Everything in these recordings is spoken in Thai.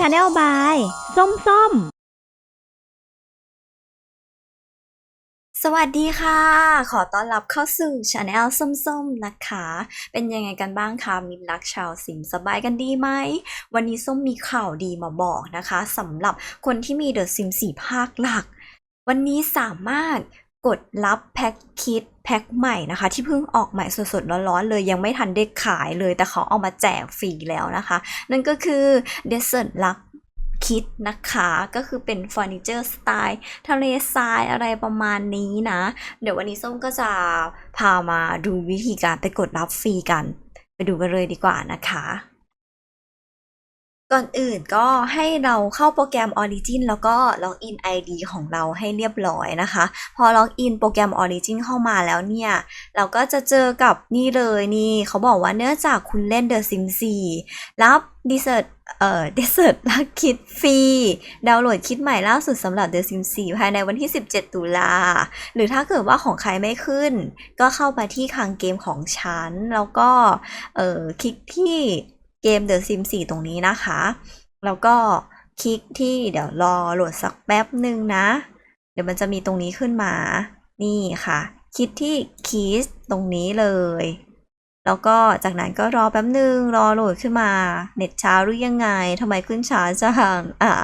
ชาแนลบาย ส้มส้ม สวัสดีค่ะ ขอต้อนรับเข้าสู่ช anel ส้มๆนะคะ เป็นยังไงกันบ้างคะมิตรรักชาวสิมสบายกันดีไหม วันนี้ส้มมีข่าวดีมาบอกนะคะสำหรับคนที่มีเดอะซิม4ภาคหลัก วันนี้สามารถ กดรับแพ็คคิดแพ็คใหม่นะคะ ที่เพิ่งออกใหม่สดๆร้อนๆเลยยังไม่ทันได้ขายเลย แต่เขาเอามาแจกฟรีแล้วนะคะ นั่นก็คือ Desert Luck คิดนะคะก็คือเป็นเฟอร์นิเจอร์สไตล์ทะเลทรายอะไรประมาณนี้นะ เดี๋ยววันนี้ส้มก็จะพามาดูวิธีการไปกดรับฟรีกัน ไปดูกันเลยดีกว่านะคะ ก่อนอื่นก็ให้เราเข้าโปรแกรม Origin แล้วก็ล็อกอิน ID ของเราให้เรียบร้อยนะคะ พอล็อกอินโปรแกรม Origin เข้ามาแล้วเนี่ย เราก็จะเจอกับนี่เลยนี่ เขาบอกว่าเนื่องจากคุณเล่น The Sims 4 รับ Desert เอ่อ Desert ลักคิดฟรี ดาวน์โหลดคิดใหม่ล่าสุดสำหรับ The Sims 4 ภายในวันที่ 17 ตุลา หรือถ้าเกิดว่าของใครไม่ขึ้น ก็เข้ามาที่คลังเกมของฉัน แล้วก็ เอ่อ คลิกที่ เกม The Sims 4 ตรงนี้นะคะ แล้วก็คลิกที่เดี๋ยวรอโหลดสักแป๊บหนึ่งนะ เดี๋ยวมันจะมีตรงนี้ขึ้นมา นี่ค่ะ คลิกที่คีสตรงนี้เลย แล้วก็จากนั้นก็รอแป๊บหนึ่งรอโหลดขึ้นมา เน็ตช้าหรือยังไงทำไมขึ้นช้าจังอะ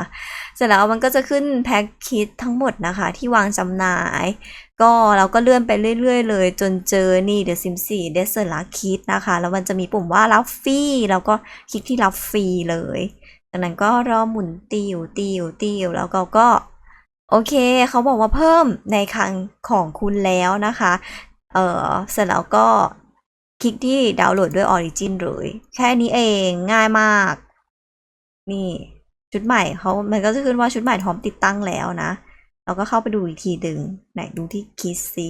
เสร็จแล้วมันก็จะขึ้นแพ็คคิดทั้งหมดนะคะ ที่วางจำหน่าย ก็เราก็เลื่อนไปเรื่อย ๆ เลย จนเจอนี่ The Sims 4 Desert Luck Kit นะคะ แล้วมันจะมีปุ่มว่ารับฟรีแล้วก็คลิกที่รับฟรีเลยจากนั้นก็รอหมุนติวติวติวแล้วก็ก็ โอเค เขาบอกว่าเพิ่มในคังของคุณแล้วนะคะ เออเสร็จแล้วก็คลิกที่ดาวน์โหลดด้วย Origin เลยแค่นี้เองง่ายมาก นี่ชุดใหม่เขามันก็จะขึ้นว่าชุดใหม่พร้อมติดตั้งแล้วนะ เราก็เข้าไปดูอีกทีดึงไหนดูที่คิดซิ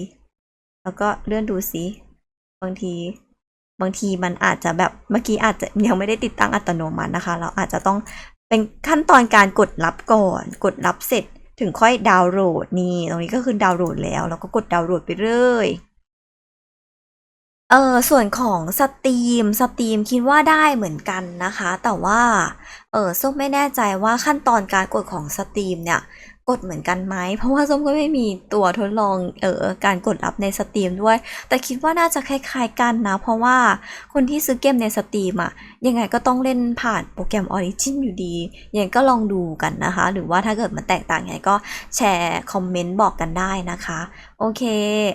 แล้วก็เลื่อนดูซิบางที บางทีมันอาจจะแบบเมื่อกี้อาจจะยังไม่ได้ติดตั้งอัตโนมัตินะคะ เราอาจจะต้องเป็นขั้นตอนการกดรับก่อน กดรับเสร็จถึงค่อยดาวน์โหลดนี่ ตรงนี้ก็คือดาวน์โหลดแล้วเราก็กดดาวน์โหลดไปเรื่อยเออส่วนของสตรีมสตรีมคิดว่าได้เหมือนกันนะคะ แต่ว่าเออส้มไม่แน่ใจว่าขั้นตอนการกดของสตรีมเนี่ย กดเหมือนกันไหม เพราะว่าส้มก็ไม่มีตัวทดลองเออการกดรับในสตรีมด้วย แต่คิดว่าน่าจะคล้ายๆกันนะ เพราะว่าคนที่ซื้อเกมในสตรีมอะยังไงก็ต้องเล่นผ่านโปรแกรม Origin อยู่ดี ยังไงก็ลองดูกันนะคะ หรือว่าถ้าเกิดมันแตกต่างยังไงก็แชร์คอมเมนต์บอกกันได้นะคะ โอเค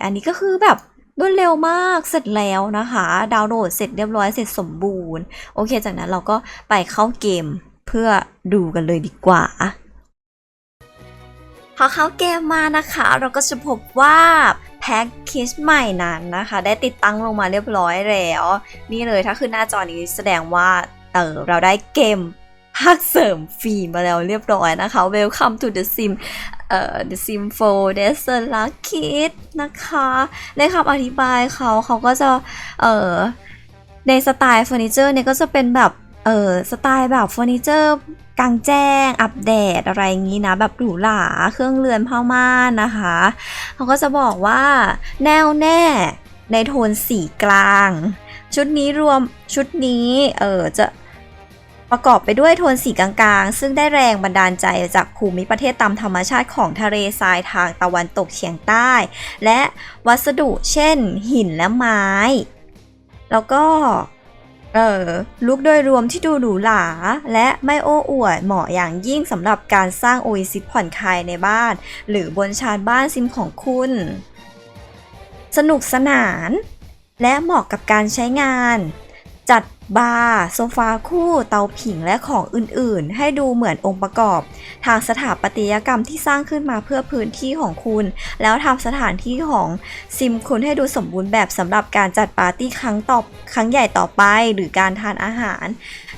อันนี้ก็คือแบบรวดเร็วมาก เสร็จแล้วนะคะ ดาวน์โหลดเสร็จเรียบร้อย เสร็จสมบูรณ์ โอเค จากนั้นเราก็ไปเข้าเกมเพื่อดูกันเลยดีกว่า พอเข้าเกมมานะคะ เราก็จะพบว่าแพ็กเกจใหม่นั้นนะคะ ได้ติดตั้งลงมาเรียบร้อยแล้ว นี่เลยถ้าขึ้นหน้าจอนี้แสดงว่าเออเราได้เกมภาคเสริมฟรีมาแล้วเรียบร้อยนะคะ Welcome to the Sim เอ่อ The Sim 4 Desert Luck Kit นะคะในคำอธิบายเขาเขาก็จะเอ่อในสไตล์เฟอร์นิเจอร์เนี่ยก็จะเป็นแบบเออสไตล์แบบเฟอร์นิเจอร์ กลางแจ้ง อัปเดตอะไรอย่างนี้นะ แบบหรูหราเครื่องเรือนผ้าม่านนะคะเขาก็จะบอกว่าแน่วแน่ในโทนสีกลาง ชุดนี้รวมชุดนี้ เออจะประกอบไปด้วยโทนสีกลางๆ ซึ่งได้แรงบันดาลใจจากภูมิประเทศตามธรรมชาติของทะเลทรายทางตะวันตกเฉียงใต้ และวัสดุเช่นหินและไม้ แล้วก็ เออลุกโดยรวมที่ดูหรูหรา และไม่โอ้อวดเหมาะอย่างยิ่งสำหรับการสร้างโอเอซิสผ่อนคลายในบ้าน หรือบนชานบ้านซิมของคุณ สนุกสนาน และเหมาะกับการใช้งาน จัด บาร์โซฟาคู่เตาผิงและของอื่นๆ ให้ดูเหมือนองค์ประกอบ ทางสถาปัตยกรรมที่สร้างขึ้นมาเพื่อพื้นที่ของคุณ แล้วทำสถานที่ของซิมคุณให้ดูสมบูรณ์แบบสำหรับการจัดปาร์ตี้ครั้งต่อครั้งใหญ่ต่อไปหรือการทานอาหาร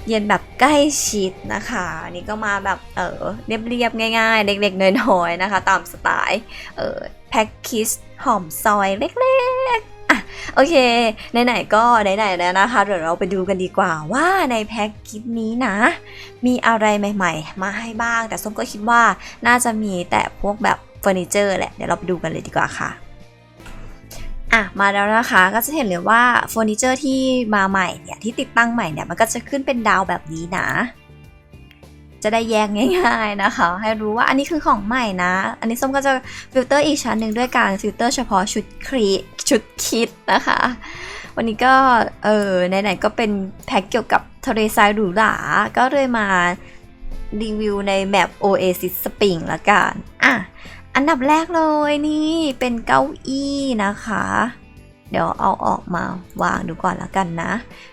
เย็นแบบใกล้ชิดนะคะ นี่ก็มาแบบเออเรียบๆง่ายๆ เล็กๆน้อยๆนะคะ ตามสไตล์เออแพ็กคิสหอมซอยเล็กๆ โอเค ไหนๆก็ไหนๆแล้วนะคะ เดี๋ยวเราไปดูกันดีกว่าว่าในแพ็กคิสนี้นะ มีอะไรใหม่ๆ มาให้บ้าง แต่ส้มก็คิดว่าน่าจะมีแต่พวกแบบเฟอร์นิเจอร์แหละ เดี๋ยวเราไปดูกันเลยดีกว่าค่ะอะมาแล้วนะคะก็จะเห็นเลยว่าเฟอร์นิเจอร์ที่มาใหม่เนี่ยที่ติดตั้งใหม่เนี่ยมันก็จะขึ้นเป็นดาวแบบนี้นะ จะได้แยกง่าย ๆนะคะ ให้รู้ว่าอันนี้คือของใหม่นะ อันนี้ส้มก็จะฟิลเตอร์อีกชั้นหนึ่งด้วยการฟิลเตอร์เฉพาะชุดครีชุดคิดนะคะ วันนี้ก็เออไหนๆก็เป็นแพ็กเกี่ยวกับทะเลทรายหรูหรา ก็เลยมารีวิวในแมป Oasis Spring ละกันอะอันดับแรกเลยนี่เป็นเก้าอี้นะคะ เดี๋ยวเอาออกมาวางดูก่อนละกันนะ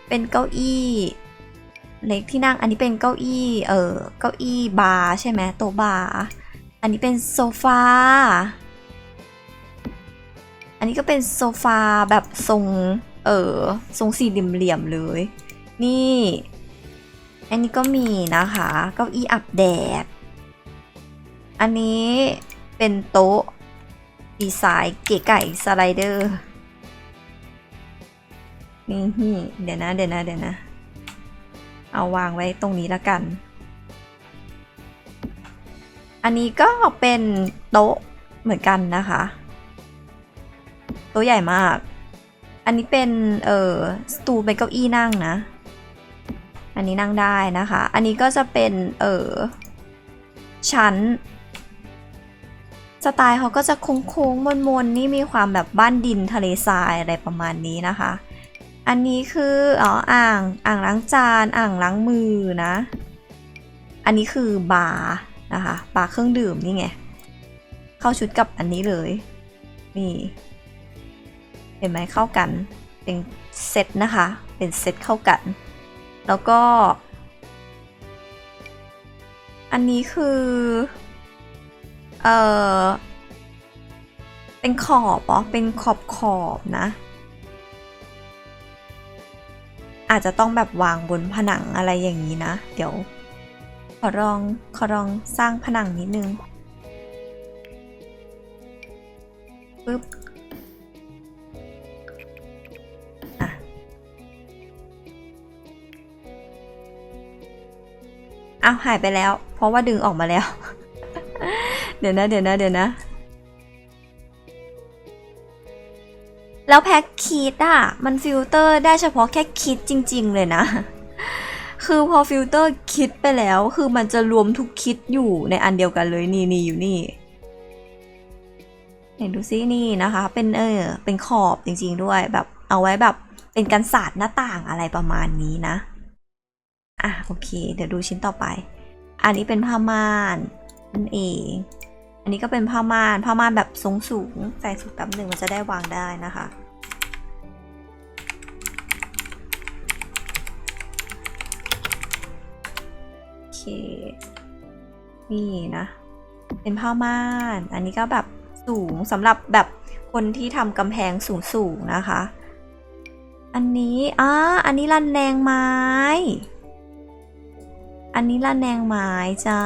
เป็นเก้าอี้ เล็กที่นั่งอันนี้เป็นเก้าอี้เออเก้าอี้บาร์ใช่ไหมโต๊ะบาร์อันนี้เป็นโซฟาอันนี้ก็เป็นโซฟาแบบทรงเออทรงสี่เหลี่ยมเลย นี่ อันนี้ก็มีนะคะเก้าอี้อับแดด อันนี้เป็นโต๊ะดีไซน์เก๋ไก่สไลเดอร์นี่เดี๋ยวนะเดี๋ยวนะเดี๋ยวนะ เอาวางไว้ตรงนี้ละกัน อันนี้ก็เป็นโต๊ะเหมือนกันนะคะ โต๊ะใหญ่มาก อันนี้เป็นเอ่อสตูเป็นเก้าอี้นั่งนะ อันนี้นั่งได้นะคะ อันนี้ก็จะเป็นเอ่อชั้นสไตล์เขาก็จะโค้งๆมนๆนี่มีความแบบบ้านดินทะเลทรายอะไรประมาณนี้นะคะ อันนี้คืออ๋ออ่างอ่างล้างจานอ่างล้างมือนะ อันนี้คือบาร์นะคะบาร์เครื่องดื่มนี่ไง เข้าชุดกับอันนี้เลย นี่ เห็นไหมเข้ากันเป็นเซตนะคะ เป็นเซตเข้ากัน แล้วก็ อันนี้คือ เออเป็นขอบอ๋อเป็นขอบขอบนะ อาจจะต้องแบบวางบนผนังอะไรอย่างนี้นะ เดี๋ยว ขอลองขอลองสร้างผนังนิดนึงปึ๊บอะอ้าหายไปแล้ว เพราะว่าดึงออกมาแล้ว เดี๋ยวนะ เดี๋ยวนะ เดี๋ยวนะ แล้วแพ็คคิดอะมันฟิลเตอร์ได้เฉพาะแค่คิดจริง ๆ เลยนะ คือพอฟิลเตอร์คิดไปแล้ว คือมันจะรวมทุกคิดอยู่ในอันเดียวกันเลยนี่นี่อยู่นี่เห็นดูซินี่นะคะ เป็นเออเป็นขอบจริง ๆ ด้วยแบบเอาไว้แบบเป็นกันศาสตร์หน้าต่างอะไรประมาณนี้นะอะโอเค เดี๋ยวดูชิ้นต่อไป อันนี้เป็นผ้าม่านนั่นเอง อันนี้ก็เป็นผ้าม่านผ้าม่านแบบสูงสูงใส่สุดแป๊บหนึ่งมันจะได้วางได้นะคะ โอเค นี่นะ เป็นผ้าม่าน อันนี้ก็แบบสูงสำหรับแบบคนที่ทำกำแพงสูงๆนะคะ อันนี้อ่าอันนี้รันแนงไม้ อันนี้ระแนงไม้จ้า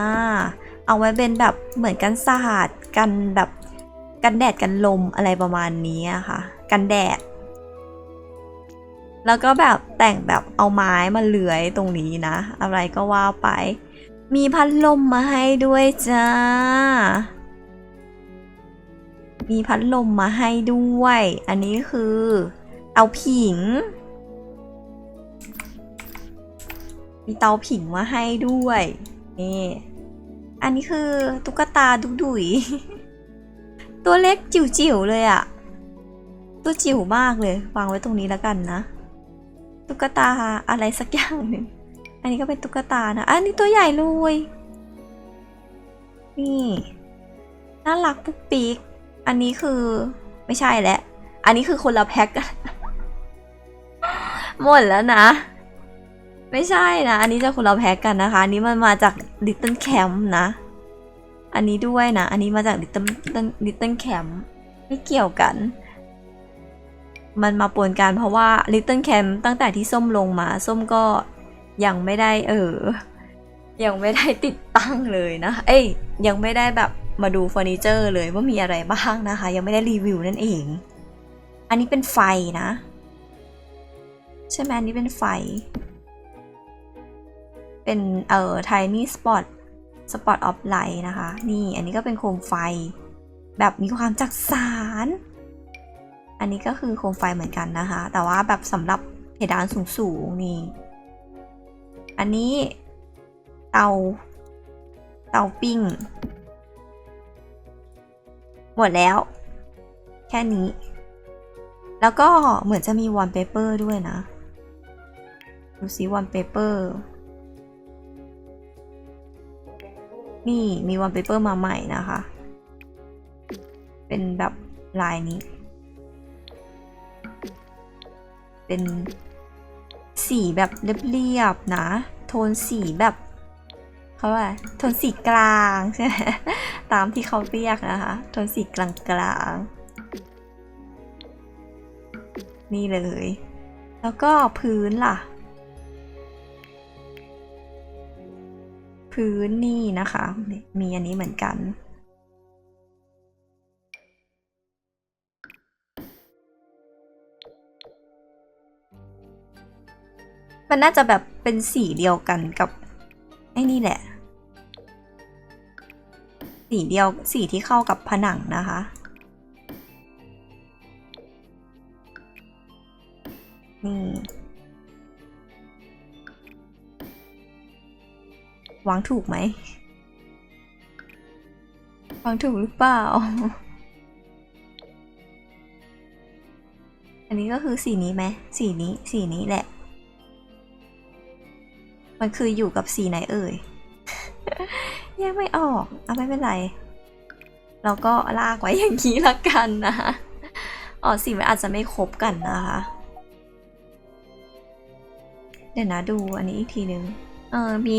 เอาไว้เป็นแบบเหมือนกันสาดกันแบบกันแดดกันลมอะไรประมาณนี้อะค่ะ กันแดด แล้วก็แบบแต่งแบบเอาไม้มาเลื้อยตรงนี้นะ อะไรก็ว่าไป มีพัดลมมาให้ด้วยจ้า มีพัดลมมาให้ด้วย อันนี้คือเตาผิง มีเตาผิงมาให้ด้วย นี่ อันนี้คือตุ๊กตาดุดุยตัวเล็กจิ๋วๆเลยอะตัวจิ๋วมากเลยวางไว้ตรงนี้แล้วกันนะ ตุ๊กตาอะไรสักอย่างหนึ่งอันนี้ก็เป็นตุ๊กตานะ อันนี้ตัวใหญ่เลยนี่น่ารักปุ๊กปิ๊กอันนี้คือไม่ใช่แล้วอันนี้คือคนละแพ็คกันหมดแล้วนะ ไม่ใช่นะ อันนี้จะคนละแพ็กกันนะคะ อันนี้มันมาจาก Little Camp นะ อันนี้ด้วยนะ อันนี้มาจาก Little Little Camp ไม่เกี่ยวกัน มันมาปนกันเพราะว่า Little Camp ตั้งแต่ที่ส้มลงมา ส้มก็ยังไม่ได้เออ ยังไม่ได้ติดตั้งเลยนะ เอ้ย ยังไม่ได้แบบมาดูเฟอร์นิเจอร์เลยว่ามีอะไรบ้างนะคะ ยังไม่ได้รีวิวนั่นเอง อันนี้เป็นไฟนะ ใช่ไหมอันนี้เป็นไฟ เป็นเอ่อ tiny spot spot of light นะคะ นี่อันนี้ก็เป็นโคมไฟ แบบมีความจักสาร อันนี้ก็คือโคมไฟเหมือนกันนะคะ แต่ว่าแบบสำหรับเพดานสูงๆนี่ อันนี้เตาเตาปิ้ง หมดแล้ว แค่นี้ แล้วก็เหมือนจะมีวอลเปเปอร์ด้วยนะ ดูซิวอลเปเปอร์ นี่มีวอลเปเปอร์มาใหม่นะคะ เป็นแบบลายนี้ เป็นสีแบบเรียบๆนะ โทนสีแบบเขาว่าโทนสีกลางใช่ไหมตามที่เขาเรียกนะคะ โทนสีกลางๆ นี่เลย แล้วก็พื้นล่ะ พื้นนี่นะคะ มีอันนี้เหมือนกันมันน่าจะแบบเป็นสีเดียวกันกับไอ้นี่แหละ สีเดียวสีที่เข้ากับผนังนะคะ นี่ วางถูกไหมวางถูกหรือเปล่า อันนี้ก็คือสีนี้ไหมสีนี้สีนี้แหละ มันคืออยู่กับสีไหนเอ่ยแยกไม่ออกเอาไม่เป็นไร เราก็ลากไว้อย่างนี้ละกันนะอ๋อสีมันอาจจะไม่ครบกันนะคะ เดี๋ยวนะดูอันนี้อีกทีนึง เออมี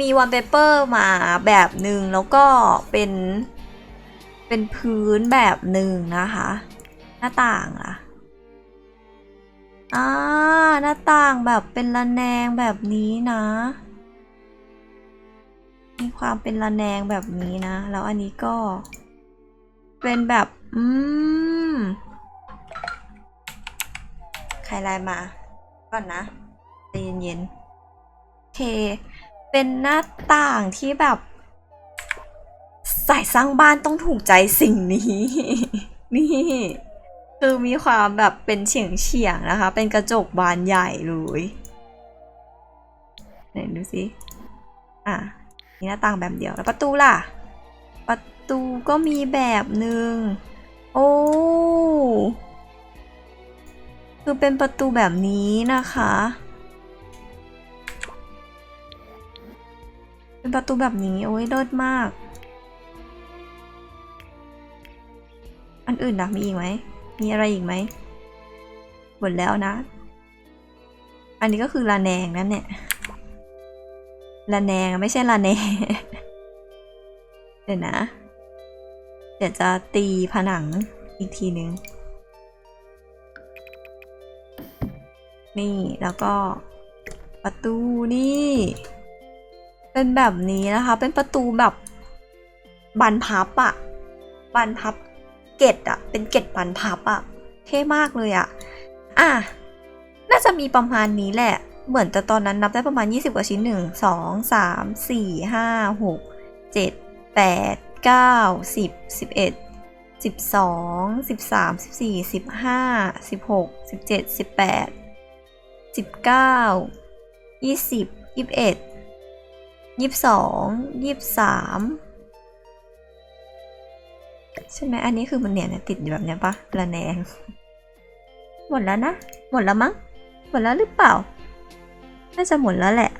มีวอลเปเปอร์มาแบบหนึ่งแล้วก็เป็น เป็นพื้นแบบหนึ่งนะคะ หน้าต่างล่ะอ่าหน้าต่างแบบเป็นระแนงแบบนี้นะ มีความเป็นระแนงแบบนี้นะ แล้วอันนี้ก็ เป็นแบบ อืม ใครไลน์มา ก่อนนะใจเย็นๆ เค เป็นหน้าต่างที่แบบสายสร้างบ้านต้องถูกใจสิ่งนี้ นี่ คือมีความแบบเป็นเฉียงเฉียงๆนะคะ เป็นกระจกบานใหญ่เลยไหนดูสิอะนี่หน้าต่างแบบเดียวแล้วประตูล่ะ ประตูก็มีแบบหนึ่งโอ้คือเป็นประตูแบบนี้นะคะ เป็นประตูแบบนี้ โอ้ยเลิศมาก อันอื่นนะมีอีกไหม มีอะไรอีกไหม หมดแล้วนะ อันนี้ก็คือระแนงนั่นเนี่ยระแนงไม่ใช่ระแนง เดี๋ยวนะ เดี๋ยวจะตีผนังอีกทีนึงนี่แล้วก็ประตูนี่ เป็นแบบนี้นะคะ เป็นประตูแบบบันพับอะบันพับเกตอะเป็นเกตบันพับอะเท่มากเลยอะอะ น่าจะมีประมาณนี้แหละ เหมือนแต่ตอนนั้นนับได้ประมาณ 20 กว่าชิ้น 1 2 3 4 5 6 7 8 9 10 11 12 13 14 15 16 17 18 19 20 21 ยี่สิบสองยี่สิบสามใช่ไหมอันนี้คือมันเนี่ยเนี่ยติดอยู่แบบเนี้ยปะระแนง หมดแล้วนะ หมดแล้วมั้ง หมดแล้วหรือเปล่า น่าจะหมดแล้วแหละ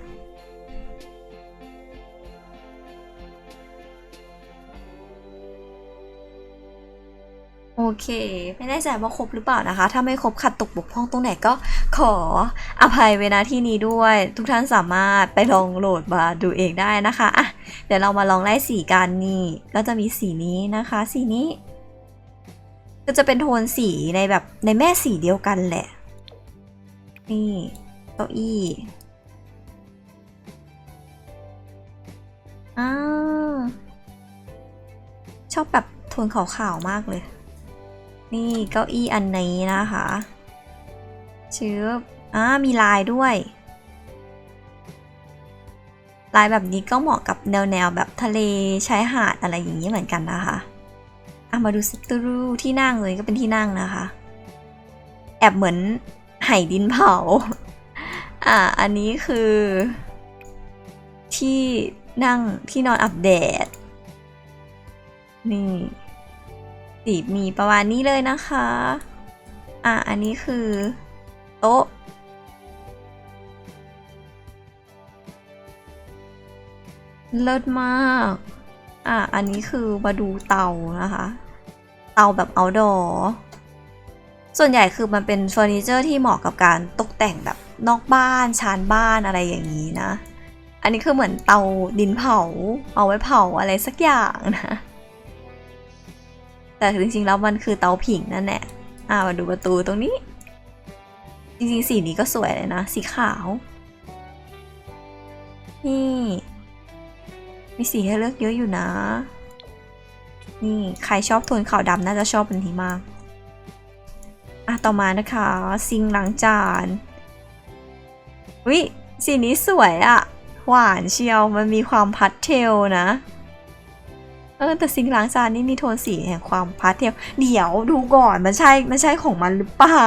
โอเค ไม่แน่ใจว่าครบหรือเปล่านะคะ ถ้าไม่ครบขัดตกบกพร่องตรงไหนก็ขออภัยเวลาที่นี้ด้วย ทุกท่านสามารถไปลองโหลดมาดูเองได้นะคะอะเดี๋ยวเรามาลองไล่สีกันนี่ก็จะมีสีนี้นะคะ สีนี้ ก็จะเป็นโทนสีในแบบในแม่สีเดียวกันแหละ นี่เก้าอี้อ้าชอบแบบโทนขาวๆมากเลย นี่เก้าอี้อันนี้นะคะชื้ออ่ามีลายด้วย ลายแบบนี้ก็เหมาะกับแนวแนวแบบทะเลชายหาดอะไรอย่างนี้เหมือนกันนะคะอะมาดูสตูรูที่นั่งเลยก็เป็นที่นั่งนะคะ แอบเหมือนไหดินเผา อะอันนี้คือ ที่นั่งที่นอนอัปเดต นี่ สีบมีประมาณนี้เลยนะคะ อะ อันนี้คือ โต๊ะ เลิศมาก อะ อันนี้คือมาดูเตานะคะ เตาแบบ outdoor ส่วนใหญ่คือมันเป็นเฟอร์นิเจอร์ที่เหมาะกับการตกแต่งแบบนอกบ้าน ชานบ้านอะไรอย่างนี้นะ อันนี้คือเหมือนเตาดินเผา เอาไว้เผาอะไรสักอย่างนะ แต่จริงๆแล้วมันคือเตาผิงนั่นแหละอ่ามาดูประตูตรงนี้ จริงๆสีนี้ก็สวยเลยนะ สีขาว นี่ มีสีให้เลือกเยอะอยู่นะ นี่ใครชอบโทนขาวดำน่าจะชอบเป็นที่มากอะต่อมานะคะ ซิงล้างจานวิสีนี้สวยอะหวานเชียวมันมีความพัสเทลนะ ออแต่ซิงล้างจานนี่มีโทนสีแห่งความพาสเทลเดี๋ยวดูก่อนมันใช่มันใช่ของมันหรือเปล่า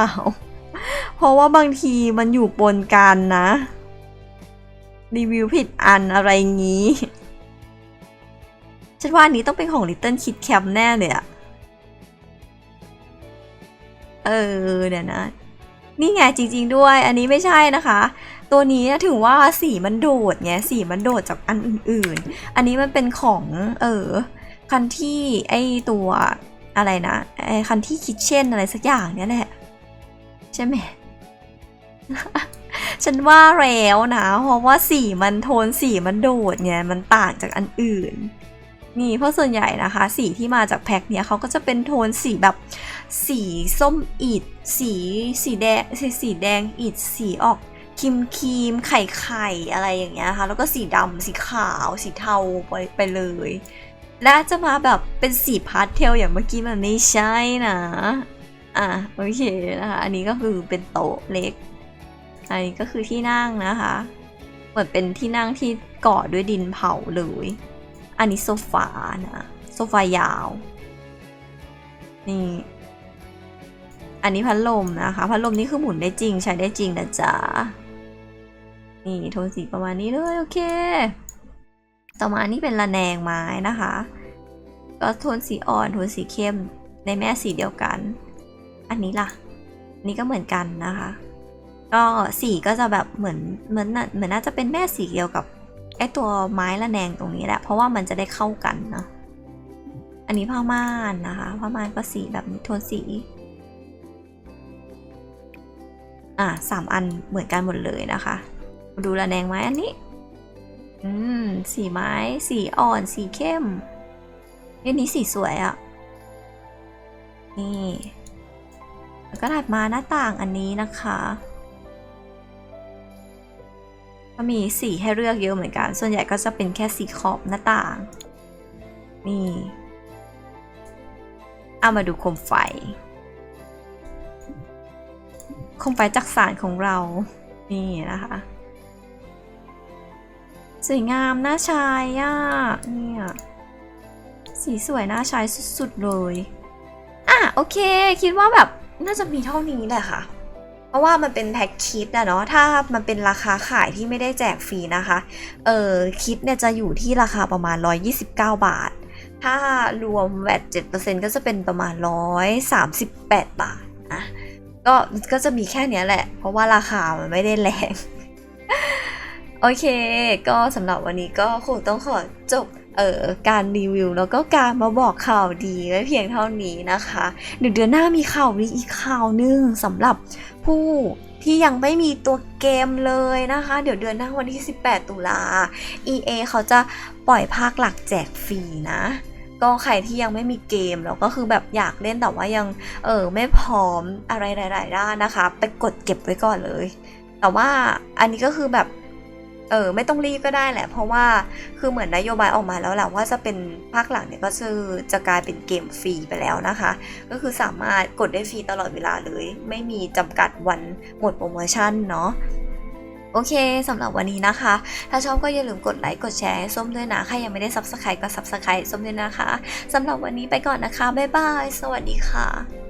เพราะว่าบางทีมันอยู่ปนกันนะ รีวิวผิดอันอะไรงี้ฉันว่าอันนี้ต้องเป็นของ Little Kid Cam แน่เลยอะเออเดี๋ยวนะ นี่ไงจริง ๆ ด้วย อันนี้ไม่ใช่นะคะ ตัวนี้ถือว่าสีมันโดดไงสีมันโดดจากอันอื่นๆ อันนี้มันเป็นของ เออ คันที่ไอตัวอะไรนะไอคันที่คิทเช่นอะไรสักอย่างเนี้ยแหละ ใช่ไหม ฉันว่าแล้วนะ เพราะว่าสีมันโทนสีมันโดดไงมันต่างจากอันอื่นนี่เพราะส่วนใหญ่นะคะ สีที่มาจากแพ็คเนี้ยเขาก็จะเป็นโทนสีแบบสีส้มอิดสีสีแดงสีสีแดงอิดสีออกครีมครีมไข่ไข่อะไรอย่างเงี้ยค่ะแล้วก็สีดำสีขาว สีเทาไปไปเลย และจะมาแบบเป็นสีพาสเทลอย่างเมื่อกี้มันไม่ใช่นะ อะโอเคนะคะอันนี้ก็คือเป็นโต๊ะเล็ก อันนี้ก็คือที่นั่งนะคะ เหมือนเป็นที่นั่งที่ก่อด้วยดินเผาเลย อันนี้โซฟานะโซฟายาว นี่ อันนี้พัดลมนะคะ พัดลมนี่คือหมุนได้จริงใช้ได้จริงนะจ๊ะ นี่โทนสีประมาณนี้เลยโอเค ต่อมานี่เป็นระแนงไม้นะคะ ก็โทนสีอ่อนโทนสีเข้มในแม่สีเดียวกัน อันนี้ล่ะนนี้ก็เหมือนกันนะคะ ก็สีก็จะแบบเหมือนเหมือนน่ะเหมือนน่าจะเป็นแม่สีเดียวกับไอตัวไม้ระแนงตรงนี้แหละ เพราะว่ามันจะได้เข้ากันเนาะอันนี้ผ้าม่านนะคะผ้าม่านก็สีแบบนี้โทนสีอะสามอันเหมือนกันหมดเลยนะคะมาดูระแนงไม้อันนี้ อืม สีไม้ สีอ่อน สีเข้มเอ้ยนี้สีสวยอะ่ะ นี่ แล้วก็ถัดมาหน้าต่างอันนี้นะคะก็มีสีให้เลือกเยอะเหมือนกัน ส่วนใหญ่ก็จะเป็นแค่สีขอบหน้าต่าง นี่ เอามาดูโคมไฟ โคมไฟจักสารของเรา นี่นะคะ สวยงามน่าใช้อะเนี่ยสีสวยน่าใช้สุดๆเลย อะโอเค คิดว่าแบบน่าจะมีเท่านี้แหละค่ะ เพราะว่ามันเป็นแพ็คคิดอะเนาะถ้ามันเป็นราคาขายที่ไม่ได้แจกฟรีนะคะ เออคิดเนี่ยจะอยู่ที่ราคาประมาณ 129 บาท ถ้ารวมแวด7%ก็จะเป็นประมาณ 138 บาทนะก็ก็จะมีแค่เนี้ยแหละ เพราะว่าราคามันไม่ได้แรง โอเค ก็สำหรับวันนี้ก็คงต้องขอจบเอ่อการรีวิวแล้วก็การมาบอกข่าวดีไว้เพียงเท่านี้นะคะเดี๋ยวเดือนหน้ามีข่าวดีอีกข่าวหนึงสำหรับผู้ที่ยังไม่มีตัวเกมเลยนะคะ เดี๋ยวเดือนหน้าวันที่ 18 ตุลา EA เขาจะปล่อยภาคหลักแจกฟรีนะ ก็ใครที่ยังไม่มีเกมแล้วก็คือแบบอยากเล่นแต่ว่ายังเออไม่พร้อมอะไรหลาย ๆ ด้านนะคะ ไปกดเก็บไว้ก่อนเลย แต่ว่าอันนี้ก็คือแบบ เออไม่ต้องรีบก็ได้แหละ เพราะว่าคือเหมือนนโยบายออกมาแล้วแหละว่าจะเป็นภาคหลังเนี่ยก็คือจะกลายเป็นเกมฟรีไปแล้วนะคะ ก็คือสามารถกดได้ฟรีตลอดเวลาเลย ไม่มีจำกัดวันหมดโปรโมชั่นเนาะโอเคสำหรับวันนี้นะคะ ถ้าชอบก็อย่าลืมกดไลค์กดแชร์ให้ส้มด้วยนะใครยังไม่ได้ subscribe ก็ subscribe ส้มด้วยนะคะสำหรับวันนี้ไปก่อนนะคะบ๊ายบายสวัสดีค่ะ